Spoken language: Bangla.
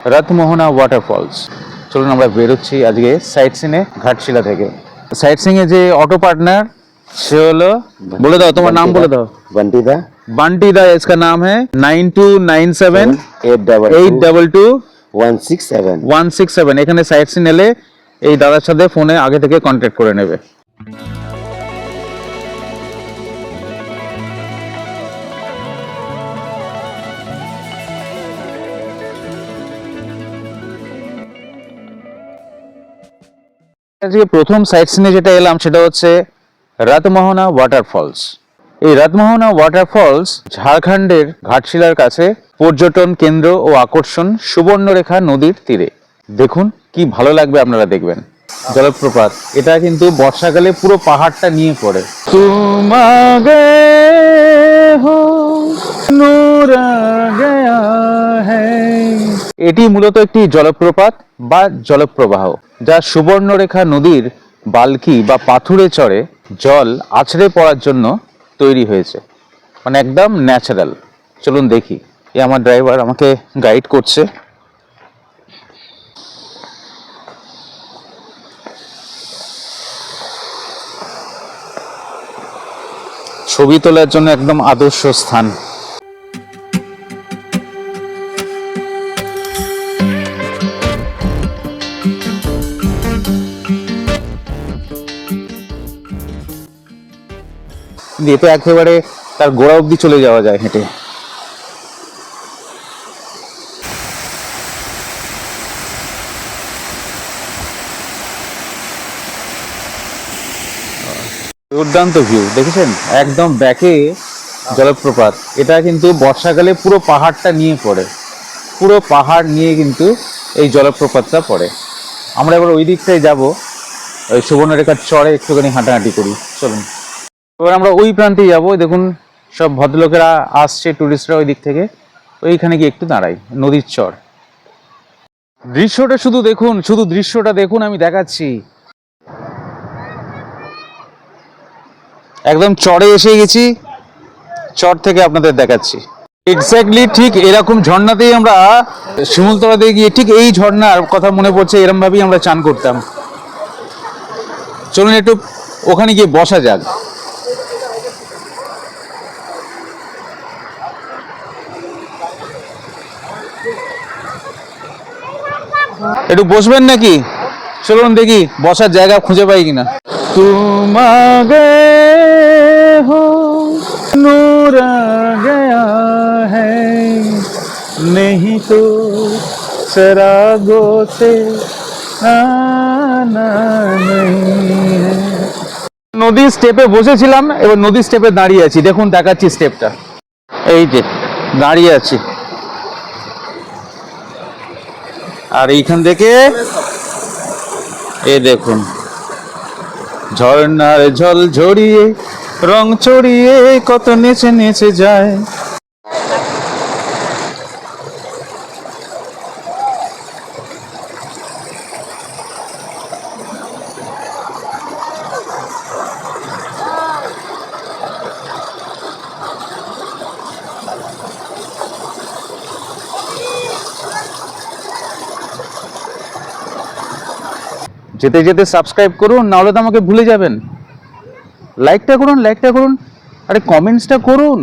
রথমোহনা ওয়াটারফলস চলুন আমরা বেরোচ্ছি আজকে সাইট সিনে ঘাটশিলা থেকে সাইট সিং এ যে অটো পার্টনার সে হলো বলে দাও তোমার নাম বলে দাও बंटी दा बंटी दा इसका नाम है nine two nine seven eight double eight double two one six seven one six seven এখানে সাইট সিন এলে এই দাদার সাথে ফোনে আগে থেকে কন্ট্যাক্ট করে নেবে আজকে প্রথম সাইট সিনে যেটা এলাম সেটা হচ্ছে রাতমোহনা ওয়াটারফলস এই রাতমোহনা ওয়াটারফলস ঝাড়খণ্ডের ঘাটশিলার কাছে পর্যটন কেন্দ্র ও আকর্ষণ সুবর্ণরেখা নদীর তীরে। দেখুন কি ভালো লাগবে আপনারা দেখবেন। জলপ্রপাত এটা কিন্তু বর্ষাকালে পুরো পাহাড়টা নিয়ে পড়ে। তুমাগে হো নূর গয়া হ্যায় এটি মূলত একটি জলপ্রপাত বা জলপ্রবাহ। যা সুবর্ণরেখা নদীর বালকি বা পাথুরে চড়ে জল আছড়ে পড়ার জন্য তৈরি হয়েছে। মানে একদম ন্যাচারাল চলুন দেখি। এ আমার ড্রাইভার আমাকে গাইড করছে। ছবি তোলার জন্য একদম আদর্শ স্থান। দিয়ে একেবারে তার গোড়া অবধি চলে যাওয়া যায় হেঁটে। দুর্দান্ত ভিউ দেখেছেন? একদম ব্যাকে জলপ্রপাত। এটা কিন্তু বর্ষাকালে পুরো পাহাড়টা নিয়ে পড়ে। পুরো পাহাড় নিয়ে কিন্তু এই জলপ্রপাতটা পড়ে। আমরা এবার ওই দিকটায় যাব। ওই সুবর্ণরেখার চড়ে একটুখানি হাঁটাহাঁটি করি। চলুন। এবার আমরা ওই প্রান্তে যাব। দেখুন, সব ভদ্রলোকেরা আসছে টুরিস্টরা ওই দিক থেকে। ওইখানে গিয়ে একটু দাঁড়াই, নদীর চর। দৃশ্যটা শুধু দেখুন, শুধু দৃশ্যটা দেখুন, আমি দেখাচ্ছি। একদম চড়ে এসে গেছি, চর থেকে আপনাদের দেখাচ্ছি। এক্স্যাক্টলি ঠিক এরকম ঝর্ণাতেই আমরা, শিমুলতলাতে গিয়ে ঠিক এই ঝর্ণার কথা মনে পড়ছে এরম ভাবেই আমরা চান করতাম। চলুন একটু ওখানে গিয়ে বসা যাক। একটু বসবেন নাকি? চলুন দেখি বসার জায়গা খুঁজে পাই কিনা। তোমাগে হো নেহি তো সরাগো নদীর স্টেপে বসেছিলাম এবার নদীর স্টেপে দাঁড়িয়ে আছি। দেখুন দেখাচ্ছি স্টেপটা এই যে দাঁড়িয়ে আছি। আর এইখান থেকে এ দেখুন ঝর্ণার জল ঝরিয়ে রং চড়িয়ে কত নেচে নেচে যায়। যেতে যেতে সাবস্ক্রাইব করুন, নাহলে তো আমাকে ভুলে যাবেন। লাইকটা করুন লাইকটা করুন, আরে কমেন্টসটা করুন।